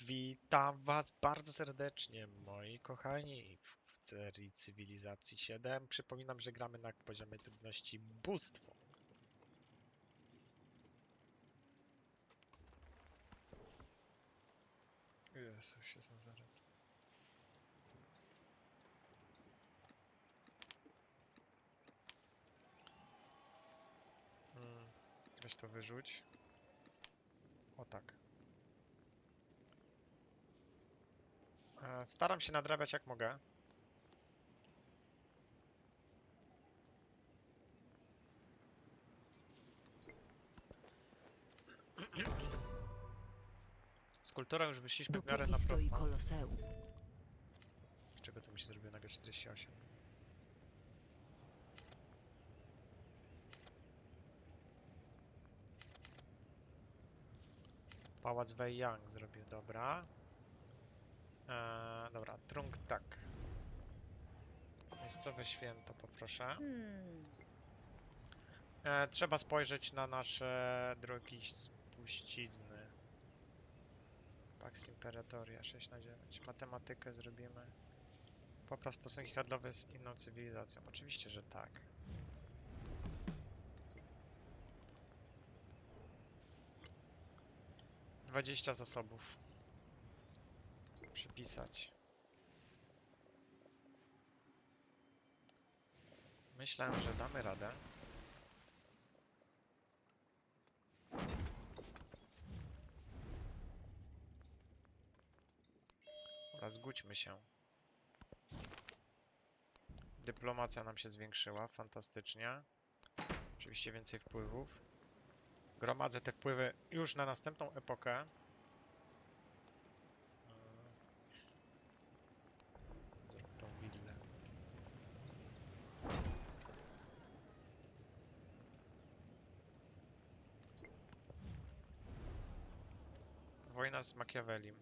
Witam Was bardzo serdecznie, moi kochani, w, serii Cywilizacji 7. Przypominam, że gramy na poziomie trudności Bóstwo. Jezus, jest Nazaret. Mm, weź to wyrzuć. O tak. Staram się nadrabiać jak mogę. Z kulturą już wyszliśmy w miarę na prosto. koloseum. Czego to mi się zrobiło nagle 48? Pałac Wei Yang zrobił, dobra. Eee, dobra, trunk tak. Miejscowe święto poproszę. Hmm. E, trzeba spojrzeć na nasze drogi spuścizny. Pax Imperatoria 6 na 9. Matematykę zrobimy. Popraw stosunki handlowe z inną cywilizacją. Oczywiście, że tak. Dwadzieścia zasobów. Przypisać. Myślałem, że damy radę. Dobra, zgódźmy się. Dyplomacja nam się zwiększyła, fantastycznie. Oczywiście więcej wpływów. Gromadzę te wpływy już na następną epokę. Eee, Zrób tą willę. Wojna z Machiavellim.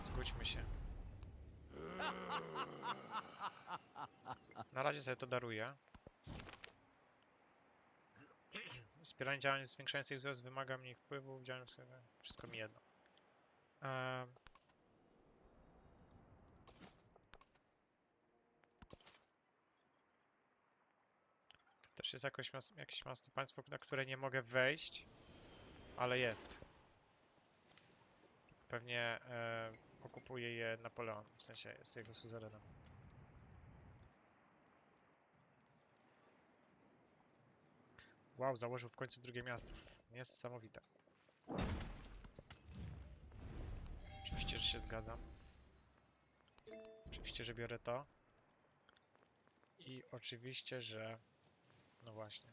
Zgódźmy się. Na razie sobie to daruję. Wspieranie działań zwiększających wzrost wymaga mniej wpływu, działań. Wszystko mi jedno. Ehm. Tu też jest jakoś mas jakieś państwo, na które nie mogę wejść, ale jest. Pewnie e, je Napoleon, w sensie jest jego suzerenem. Wow, założył w końcu drugie miasto. Niesamowite. Oczywiście, że się zgadzam. Oczywiście, że biorę to. I oczywiście, że... No właśnie.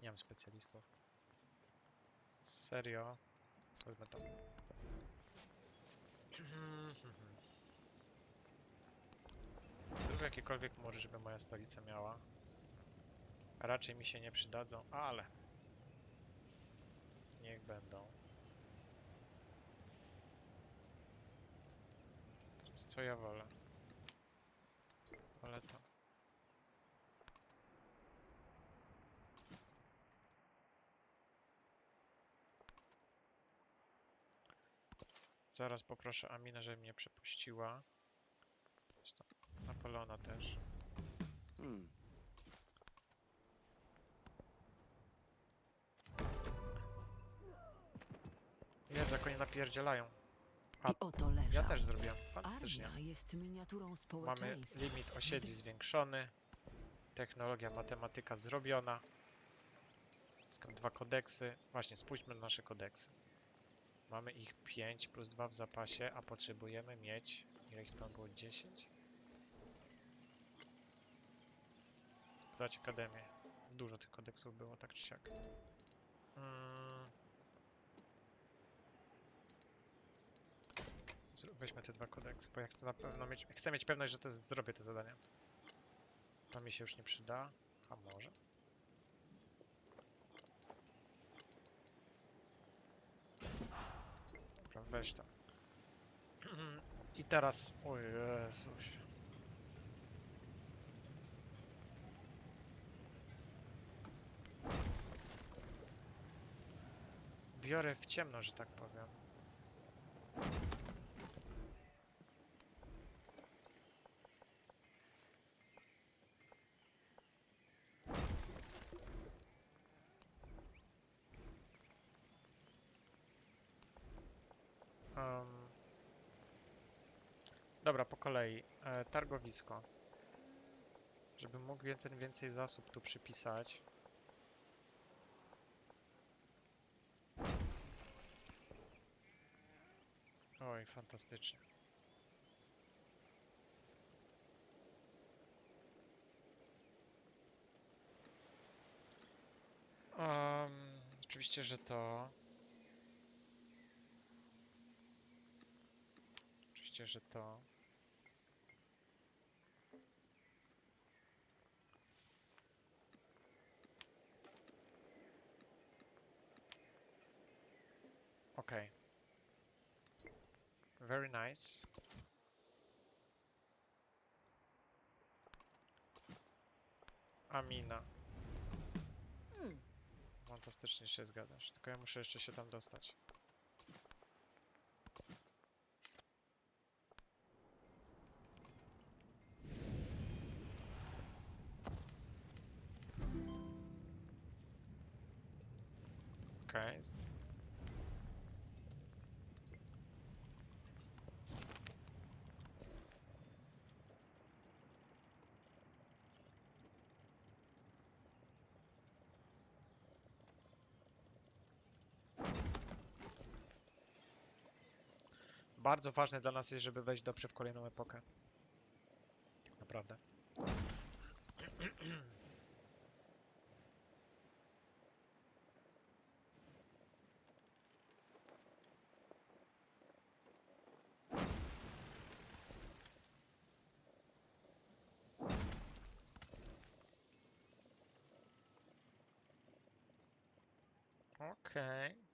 Nie mam specjalistów. Serio? Wezmę to. Zrób jakiekolwiek mury, żeby moja stolica miała. Raczej mi się nie przydadzą, ale niech będą. Co ja? Wolę to. Zaraz poproszę Aminę, żeby mnie przepuściła. Zresztą Napoleona też. Hmm. Jezu, jak oni napierdzielają. A, I oto leżał. Ja też zrobiłem. Fantastycznie. Armia jest miniaturą Mamy społeczeństwa. limit osiedli zwiększony. Technologia, matematyka zrobiona. Skąd dwa kodeksy. Właśnie, spójrzmy na nasze kodeksy. Mamy ich 5 plus 2 w zapasie, a potrzebujemy mieć... Ile ich tam było? 10? Spytać Akademię. Dużo tych kodeksów było, tak czy siak. Mm. Zrób- Weźmy te dwa kodeksy, bo ja chcę na pewno mieć... Chcę mieć pewność, że to zrobię te zadanie. To mi się już nie przyda. A może? Dobra, weź to. I teraz... O Jezus. Biorę w ciemno, że tak powiem. Dobra, po kolei. E, targowisko. Żebym mógł więcej, więcej zasób tu przypisać. Oj, fantastycznie. Em, oczywiście, że to. Oczywiście, że to. Okay. Very nice. Amina. Fantastycznie się zgadzasz. Tylko ja muszę jeszcze się tam dostać. Okej. z- Bardzo ważne dla nas jest, żeby wejść dobrze w kolejną epokę. Naprawdę. Okej.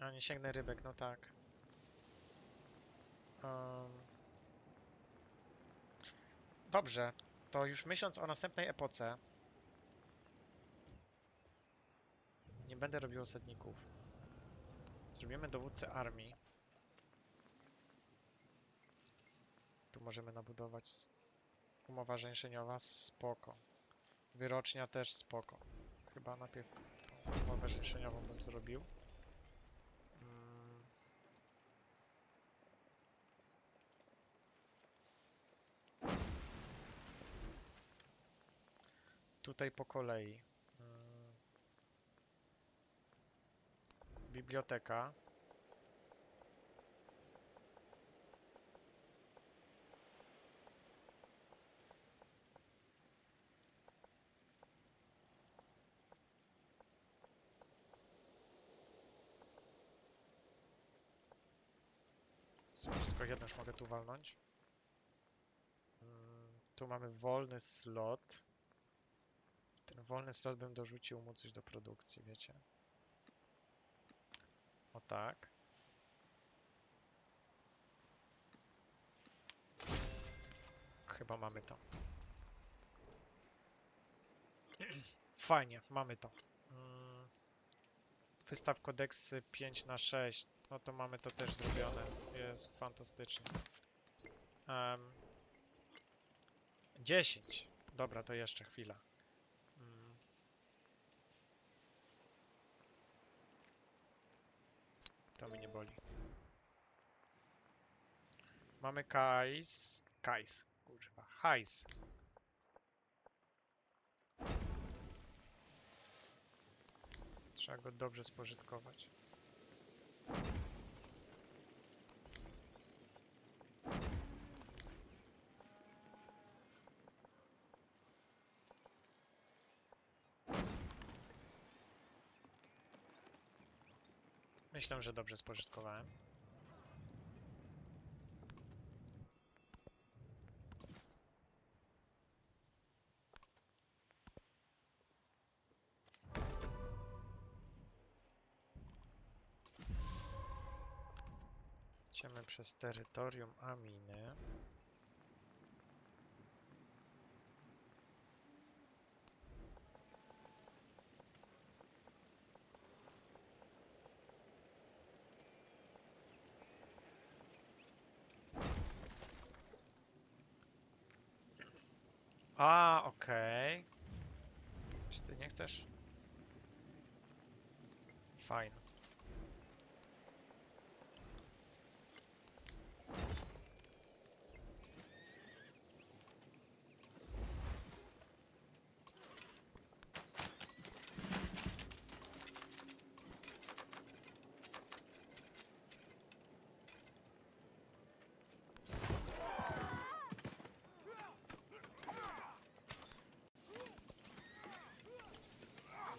A nie sięgnę rybek, no tak. Em. Dobrze, to już myśląc o następnej epoce. Nie będę robił osadników. Zrobimy dowódcę armii. Tu możemy nabudować umowa żeńszeniowa, spoko. Wyrocznia też spoko. Chyba najpierw tą umowę żeńszeniową bym zrobił. Tutaj po kolei. Biblioteka. Wszystko jedno już mogę tu walnąć. Mm, Tu mamy wolny slot. Ten wolny slot bym dorzucił mu coś do produkcji, wiecie. O tak. Chyba mamy to. Fajnie, mamy to. Mm, Wystaw kodeksy 5 na 6 No to mamy to też zrobione. Jest fantastycznie. Um, 10. Dobra, to jeszcze chwila. To mnie nie boli. Mamy Kais. Kais, kurwa. Hajs. Trzeba go dobrze spożytkować. Myślę, że dobrze spożytkowałem. Idziemy przez terytorium Aminy. A, okej. Czy ty nie chcesz? Fajnie.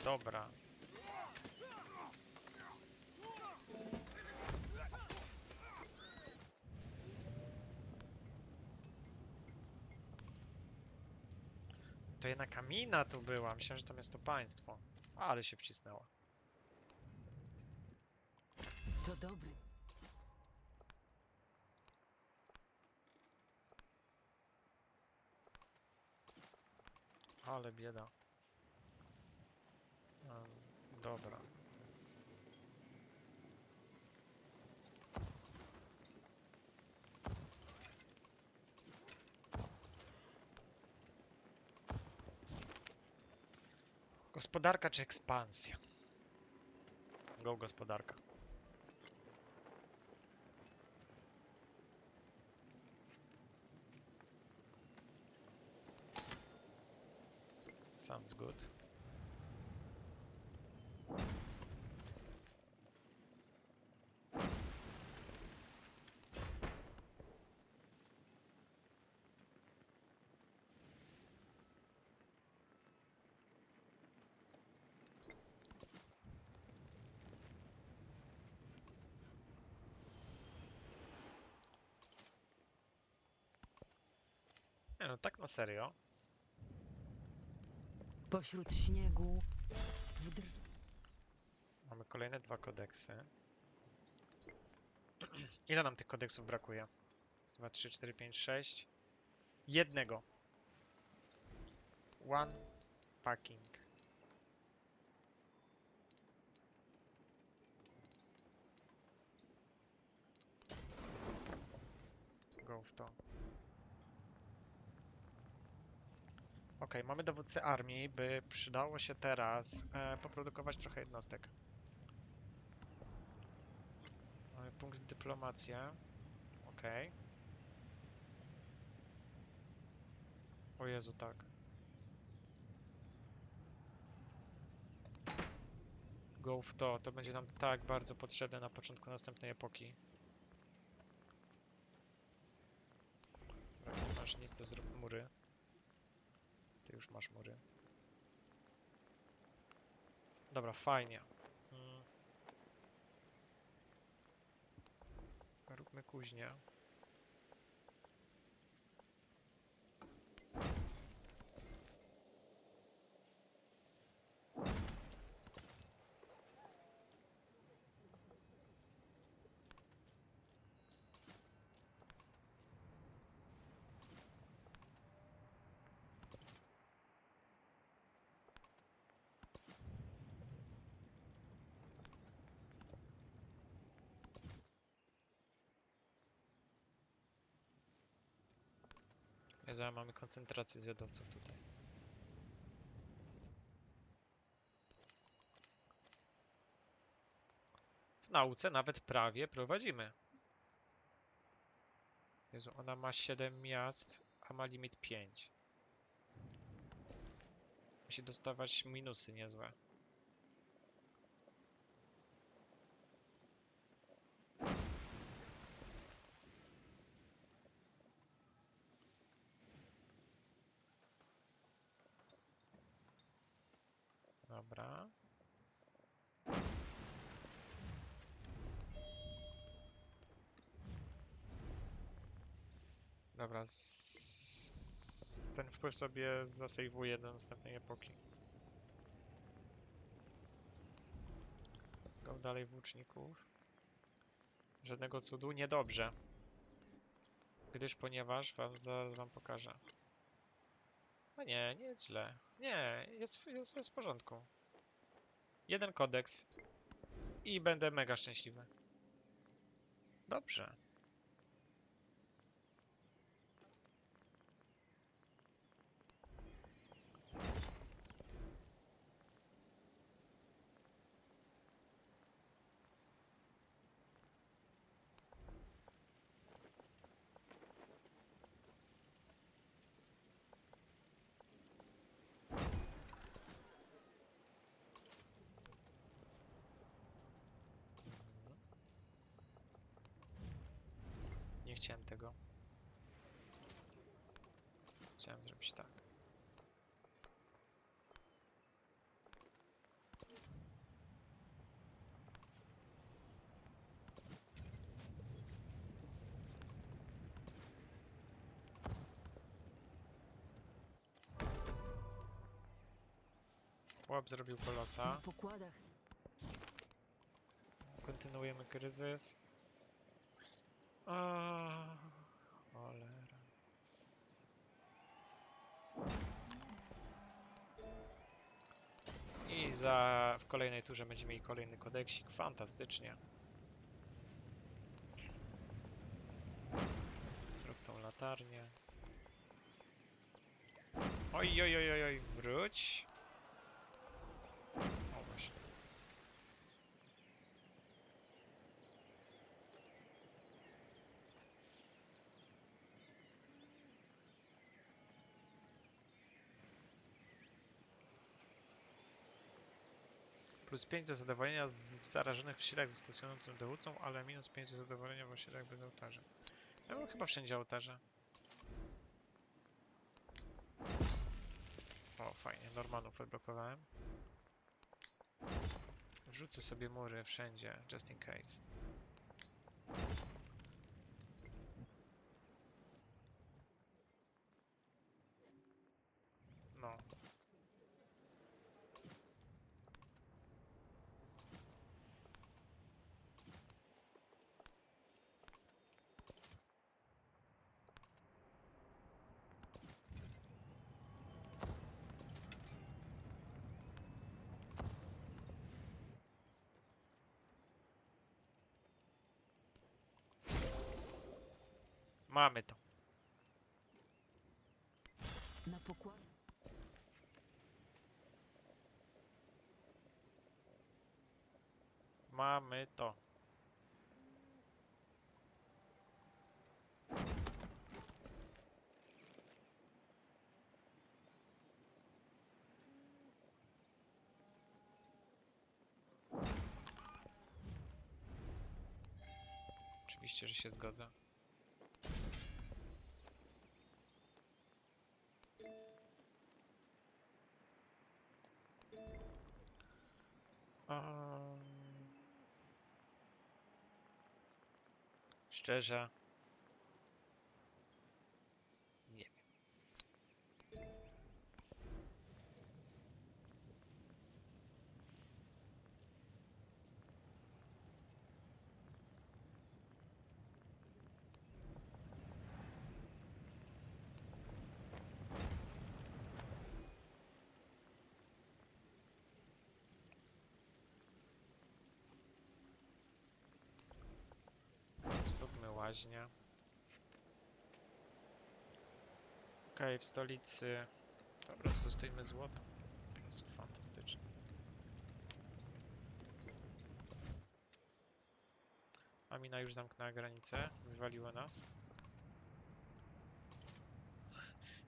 Dobra. To jedna kamina tu była. Myślałem, że tam jest to państwo. Ale się wcisnęło. To dobry. Ale bieda. Em, dobra. Gospodarka czy ekspansja? Go gospodarka. Sounds good. Nie no, tak na serio. Pośród śniegu. Mamy kolejne dwa kodeksy. Ile nam tych kodeksów brakuje? 2, 3, 4, 5, 6. Jednego. One packing. Go w to. Ok, mamy dowódcę armii, by przydało się teraz e, poprodukować trochę jednostek. Mamy punkt dyplomacja. Ok. O Jezu, tak. Go w to. To będzie nam tak bardzo potrzebne na początku następnej epoki. Nie masz nic, to zrób mury. Ty już masz mury. Dobra, fajnie. Mm. Róbmy kuźnię. Ale mamy koncentrację zjadowców tutaj. W nauce nawet prawie prowadzimy. Jezu, ona ma 7 miast, a ma limit 5. Musi dostawać minusy niezłe. Dobra. Dobra, ten wpływ sobie zasejwuję do następnej epoki. Go dalej włóczników. Żadnego cudu, niedobrze. Gdyż, ponieważ wam zaraz wam pokażę. A nie, nie jest źle. Nie, jest, jest, jest w porządku. Jeden kodeks i będę mega szczęśliwy. Dobrze. Tego. Chciałem zrobić tak. Chłop zrobił kolosa. pokładach Kontynuujemy kryzys. A, cholera. I za w kolejnej turze będziemy mieli kolejny kodeksik. Fantastycznie. Zrób tą latarnię. Oj, oj, oj, oj, oj, wróć. O właśnie. Plus 5 do zadowolenia z zarażonych w silach ze stosującym dowódcą, ale minus 5 do zadowolenia w osiedlach bez ołtarza. Ja mam chyba wszędzie ołtarze. O, fajnie, Normanów odblokowałem. Wrzucę sobie mury wszędzie, just in case. No. Mamy to. na pokład Mamy to. Oczywiście, że się zgodzę. Szczerze. Nie wiem. Łaźnię. Okej, w stolicy. Dobra, spustujmy złoto. Jest fantastycznie. Amina już zamknęła granicę, wywaliło nas.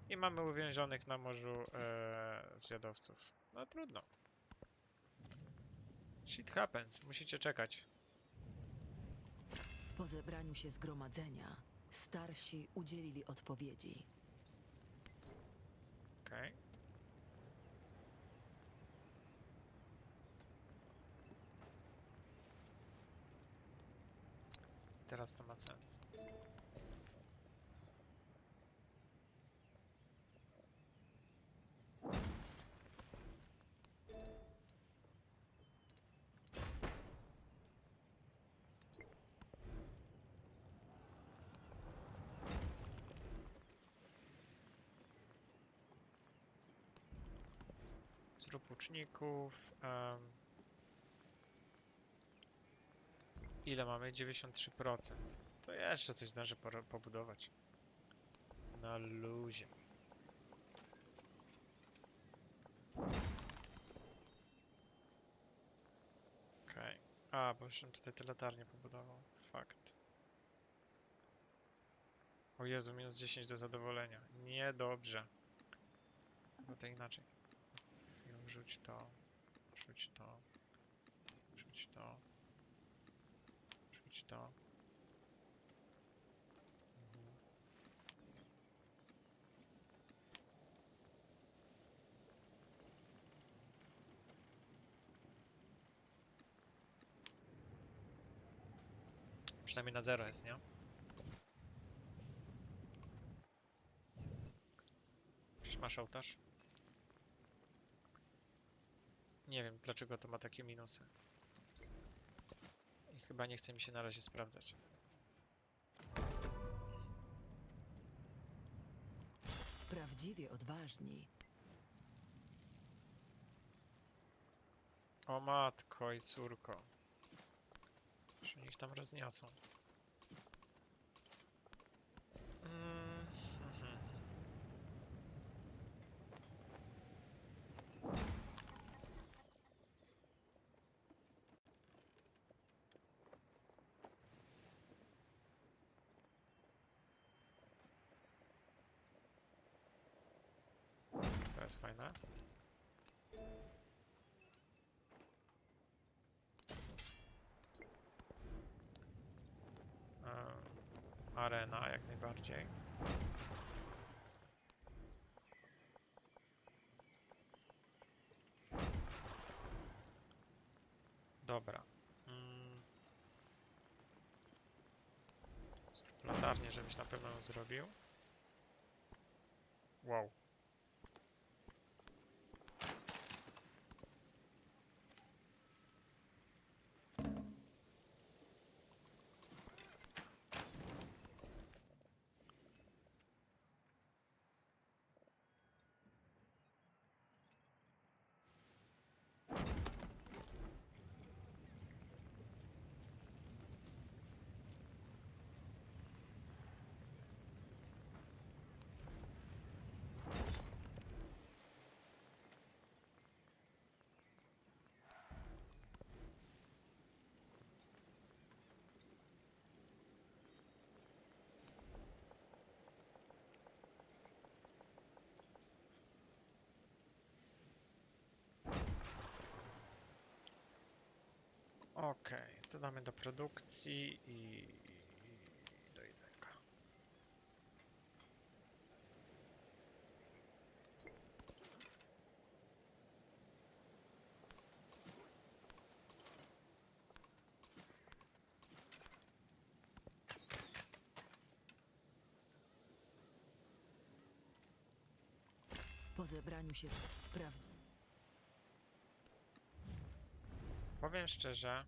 I mamy uwięzionych na morzu e, zwiadowców. No trudno. Shit happens, musicie czekać. Po zebraniu się zgromadzenia starsi udzielili odpowiedzi. Okej. Teraz to ma sens. Zrób łuczników. em. ile mamy? 93%. To jeszcze coś zdążę pobudować. Na luzie. Okej. A, bo już tutaj te latarnie pobudował. Fakt. O Jezu, minus 10 do zadowolenia. Niedobrze. No to inaczej. Rzuć to. Rzuć to. Rzuć to. Rzuć to. Mhm. Przynajmniej na zero jest, nie? Masz ołtarz? Nie wiem, dlaczego to ma takie minusy. I chyba nie chce mi się na razie sprawdzać. Prawdziwie odważni. O matko i córko. Że ich tam rozniosą. Mm, mhm. To jest fajne. Em, Arena jak najbardziej. Dobra. Mm. Zrób latarnię, żebyś na pewno ją zrobił. Wow. Okej, to damy do produkcji i i do jedzenka. Po zebraniu się prawd... Powiem szczerze,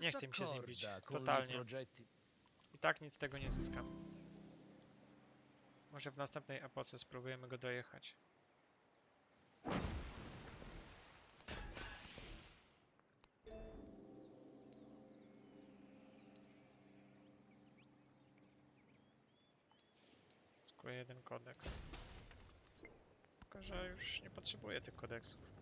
Nie chce mi się z nim bić, totalnie. i tak nic z tego nie zyskam. Może w następnej epoce spróbujemy go dojechać. Zyskuję jeden kodeks. Tylko, że już nie potrzebuję tych kodeksów.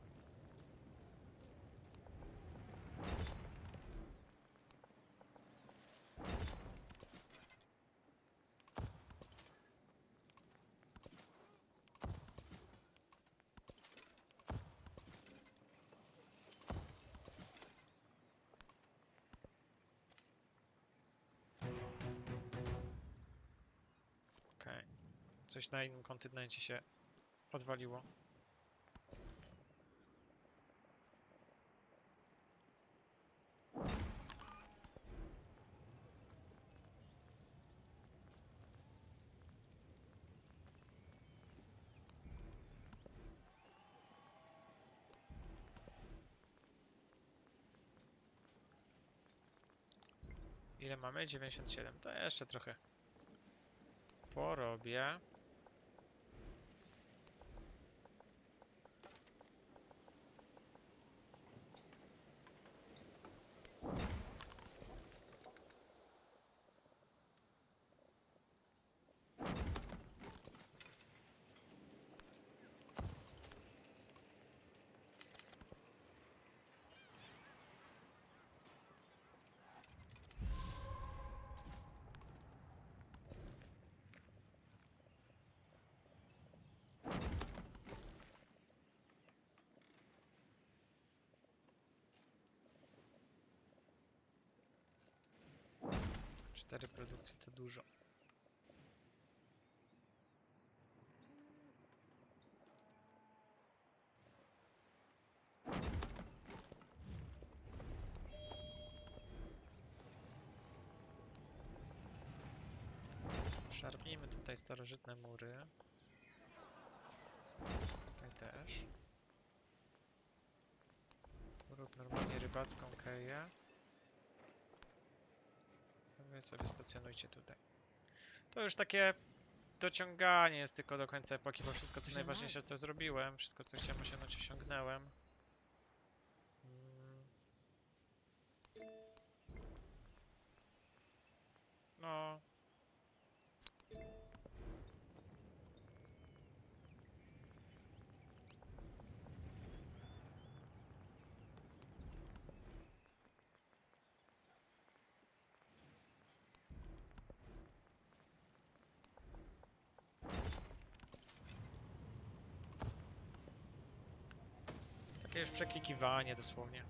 Okej. Coś na innym kontynencie się odwaliło. Ile mamy? 97. To jeszcze trochę porobię. 4 produkcje to dużo. Szarpnijmy tutaj starożytne mury. Tutaj też. Rób normalnie rybacką keję. Wy sobie stacjonujcie tutaj. To już takie dociąganie jest tylko do końca epoki, bo wszystko co najważniejsze to zrobiłem. Wszystko co chciałem osiągnąć osiągnąłem. Mm. No. Takie już przeklikiwanie dosłownie.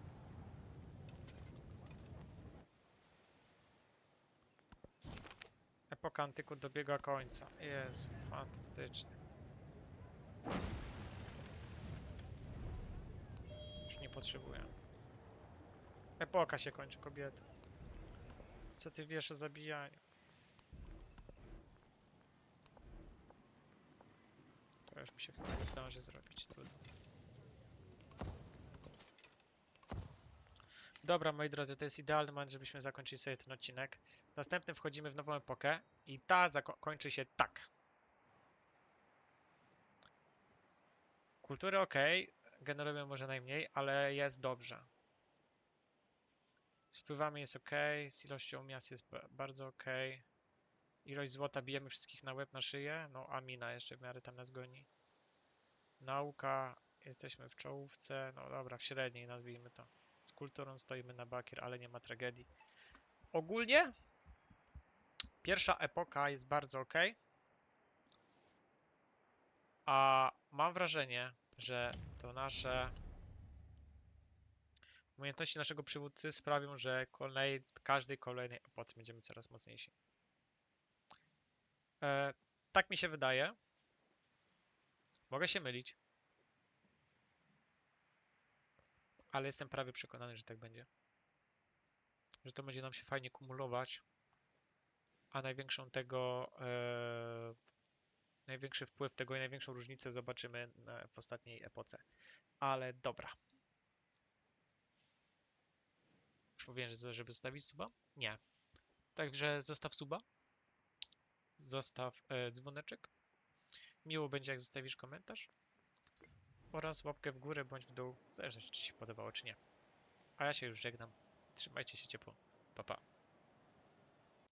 Epoka antyku dobiega końca. Jezu, fantastycznie. Już nie potrzebuję. Epoka się kończy, kobieta. Co ty wiesz o zabijaniu? To już mi się chyba nie zdąży zrobić, trudno. Dobra, moi drodzy, to jest idealny moment, żebyśmy zakończyli sobie ten odcinek. Następnym wchodzimy w nową epokę i ta zako- kończy się tak. Kultury ok, generujemy może najmniej, ale jest dobrze. Z wpływami jest ok, z ilością miast jest ba- bardzo ok. Ilość złota bijemy wszystkich na łeb, na szyję. No, a mina jeszcze w miarę tam nas goni. Nauka, jesteśmy w czołówce. No dobra, w średniej nazwijmy to. Z kulturą stoimy na bakier, ale nie ma tragedii. Ogólnie pierwsza epoka jest bardzo ok. A mam wrażenie, że to nasze umiejętności naszego przywódcy sprawią, że kolej, każdej kolejnej epoce będziemy coraz mocniejsi. E, tak mi się wydaje. Mogę się mylić. Ale jestem prawie przekonany, że tak będzie. Że to będzie nam się fajnie kumulować, a największą tego, e, największy wpływ tego i największą różnicę zobaczymy w ostatniej epoce. Ale dobra. Już mówiłem, że żeby zostawić suba? Nie. Także zostaw suba. Zostaw e, dzwoneczek. Miło będzie, jak zostawisz komentarz oraz łapkę w górę bądź w dół, w czy Ci się podobało czy nie. A ja się już żegnam. Trzymajcie się ciepło. Pa pa.